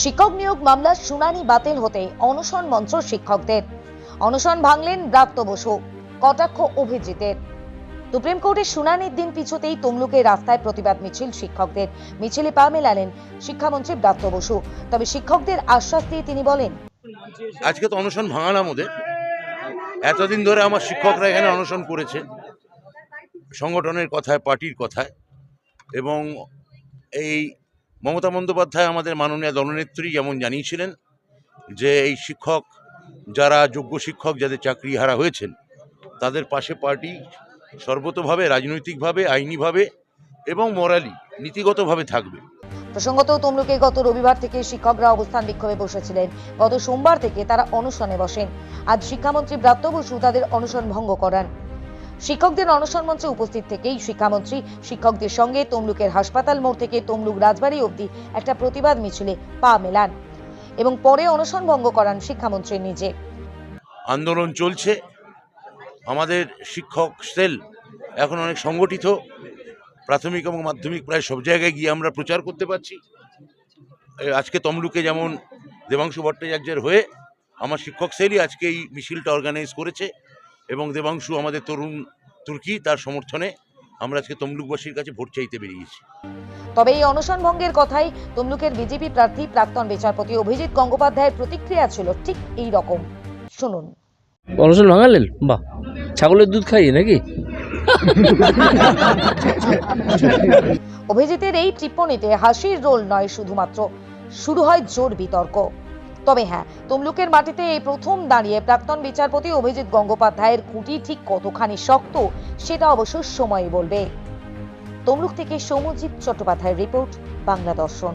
শিক্ষক নিয়োগ মামলার শুনানি বাতিল হতে অনশন মঞ্চ শিক্ষকদের। অনশন ভাঙলেন ব্রাত্য বসু, কটাক্ষ অভিজিতের। সুপ্রিম কোর্টের শুনানির দিন পিছুতেই তমলুকে রাস্তায় প্রতিবাদ মিছিল শিক্ষকদের। মিছিলে পা মেলালেন শিক্ষামন্ত্রী ব্রাত্য বসু। তবে শিক্ষকদের আশ্বাস দিয়ে তিনি বলেন, আজকে তো অনশন ভাঙালাম ওদের। এতদিন ধরে আমার শিক্ষকরা এখানে অনশন করেছে, সংগঠনের কথায়, পার্টির কথায়। এবং এই মমতা বন্দ্যোপাধ্যায় আমাদের মাননীয় দলনেত্রী যেমন জানিয়েছিলেন যে এই শিক্ষক, যারা যোগ্য শিক্ষক, যাদের চাকরি হারা হয়েছেন, তাদের পাশে পার্টি সর্বতভাবে, রাজনৈতিকভাবে, আইনিভাবে এবং মরালি নীতিগতভাবে থাকবে। প্রসঙ্গত, তমলুকে গত রবিবার থেকে শিক্ষকরা অবস্থান বিক্ষোভে বসেছিলেন। গত সোমবার থেকে তারা অনশনে বসেন। আজ শিক্ষামন্ত্রী ব্রাত্য বসু তাদের অনশন ভঙ্গ করান। শিক্ষকদের অনশন মঞ্চে উপস্থিত থেকেই শিক্ষামন্ত্রী শিক্ষকদের সঙ্গে তমলুকের হাসপাতাল মোড় থেকে তমলুক রাজবাড়ি অবধি একটা প্রতিবাদ মিছিলে পা মেলান এবং পরে অনশন ভঙ্গ করান শিক্ষামন্ত্রী নিজে। আন্দোলন চলছে। আমাদের শিক্ষক সেল এখন অনেক সংগঠিত। প্রাথমিক এবং মাধ্যমিক প্রায় সব জায়গায় গিয়ে আমরা প্রচার করতে পারছি। আজকে তমলুকে যেমন দেবাংশু ভট্টাচার্যের হয়ে আমার শিক্ষক সেলই আজকে এই মিছিলটা অর্গানাইজ করেছে। এবং দেবাংশু আমাদের তরুণ তুর্কি তার সমর্থনে আমরা আজকে তমলুকবাসীর কাছে ভোট চাইতে বেরিয়েছি। তবে এই অনশন ভঙ্গের কথাই তমলুকের বিজেপি প্রার্থী প্রাক্তন বিচারপতি অভিজিৎ গঙ্গোপাধ্যায়ের প্রতিক্রিয়া ছিল ঠিক এই রকম। শুনুন। অনশন ভাঙালেন? বাহ ছাগলের দুধ খাইয়ে নাকি? অভিজিতের এই টিপ্পণীতে হাসির রোল নয় শুধুমাত্র শুরু হয় জোর বিতর্ক। তবে হ্যাঁ তমলুকের মাটিতে এই প্রথম দাঁড়িয়ে প্রাক্তন বিচারপতি অভিজিৎ গঙ্গোপাধ্যায়ের খুঁটি ঠিক কতখানি শক্ত, সেটা অবশ্য সময়ই বলবে। তমলুক থেকে সৌমজিৎ চট্টোপাধ্যায়ের রিপোর্ট, বাংলা দর্শন।